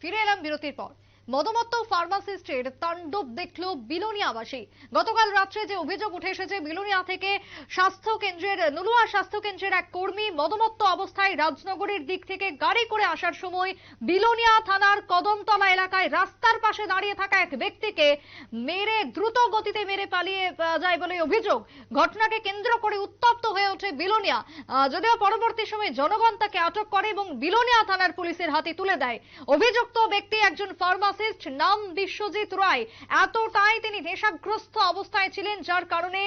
ফিরে এলাম বিরতির পর। মদমত্ত ফার্মাসিস্টের তাণ্ডব দেখল বিলোনিয়াবাসী। গতকাল রাত্রে যে অভিযোগ উঠে এসেছে, বিলোনিয়া থেকে স্বাস্থ্য কেন্দ্রের, নুলুয়া স্বাস্থ্য কেন্দ্রের এক কর্মী মদমত্ত অবস্থায় রাজনগরের দিক থেকে গাড়ি করে আসার সময় বিলোনিয়া থানার কদমতলা এলাকায় রাস্তার পাশে দাঁড়িয়ে থাকা এক ব্যক্তিকে মেরে দ্রুত গতিতে মেরে পালিয়ে যায় বলে অভিযোগ। ঘটনাকে কেন্দ্র করে উত্তপ্ত হয়ে ওঠে বিলোনিয়া। যদিও পরবর্তী সময়ে জনগণ তাকে আটক করে এবং বিলোনিয়া থানার পুলিশের হাতে তুলে দেয়। অভিযুক্ত ব্যক্তি একজন ফার্মাসিস্ট নাম বিশ্বজিৎ রায়। এতটাই তিনি নেশাগ্রস্ত অবস্থায় ছিলেন যার কারণে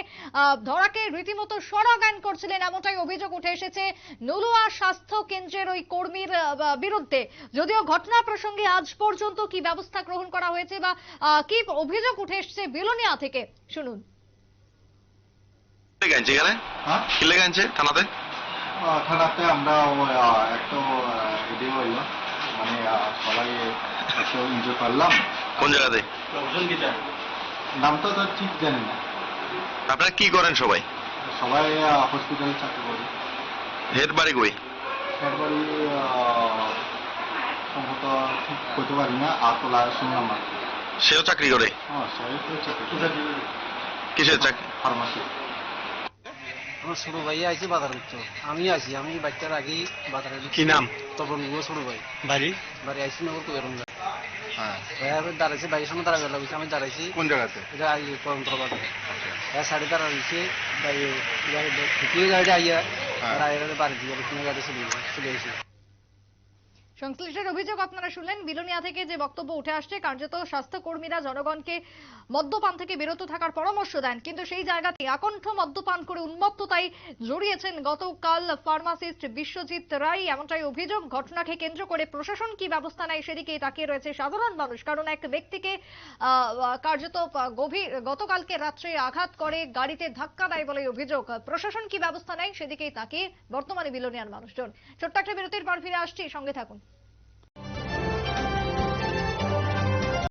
ধরাকে রীতিমতো সরাগান করছিলেন এমনটাই অভিযোগ উঠে এসেছে নলুয়া স্বাস্থ্য কেন্দ্রের ওই কর্মীর বিরুদ্ধে। যদিও ঘটনা প্রসঙ্গে আজ পর্যন্ত কি ব্যবস্থা গ্রহণ করা হয়েছে বা কি অভিযোগ উঠে এসেছে বিলোনিয়া থেকে শুনুন। এখানে? হ্যাঁ? থানাতে? থানাতে আমরা একটা হইল। মানে সবাই একটু এনজয় করলাম কোন জায়গাতে? নামটা তো ঠিক জানি না। আপনারা কি করেন সবাই? সবাই হসপিটালে চাকরি করি। হেড বাড়ি কই? এরপরে সম্ভবত ঠিক করতে পারি না আতলা শুনলাম আর সেও চাকরি করে? হ্যাঁ কিসের চাকরি ফার্মাসি। আমার ছোট ভাই আইছে বাজার করতে। আমি আছি আমি বাচ্চার আগেই বাজারে কি নাম? তপন ছোট ভাই। বাড়ি? বাড়ি আইসি নগর হ্যাঁ। ভাই আমি দাঁড়াইছি বাইরের সামনে দাঁড়াবে লাগছে আমি দাঁড়াইছি। কোন জায়গাতে? এটা আই পরন্তর বাজারে হ্যাঁ সাড়ে দাঁড়াইছি বাইক ঠিকই গাড়ি আইয়া হ্যাঁ। আর আইয়া বাড়ি দিয়ে গাড়ি চলে চলে এসে সংশ্লিষ্টের অভিযোগ আপনারা শুনলেন। বিলোনিয়া থেকে যে বক্তব্য উঠে আসছে, কার্যত স্বাস্থ্যকর্মীরা, জনগণকে মদ্যপান থেকে বিরত থাকার পরামর্শ দেন। কিন্তু সেই জায়গাতে আকণ্ঠ মদ্যপান করে উন্মত্ততায় জড়িয়েছেন গতকাল ফার্মাসিস্ট বিশ্বজিৎ রায়। এমনটাই অভিযোগ, ঘটনাকে কেন্দ্র করে প্রশাসন কি ব্যবস্থা নেয় সেদিকেই তাকিয়ে রয়েছে সাধারণ মানুষ। কারণ এক ব্যক্তিকে কার্যত গভীর, গতকালকে রাত্রে আঘাত করে, গাড়িতে ধাক্কা দেয় বলে অভিযোগ। প্রশাসন কি ব্যবস্থা নেয় সেদিকেই তাকিয়ে বর্তমানে বিলোনিয়ার মানুষজন। ছোট্ট একটা বিরতির পর ফিরে আসছি, সঙ্গে থাকুন।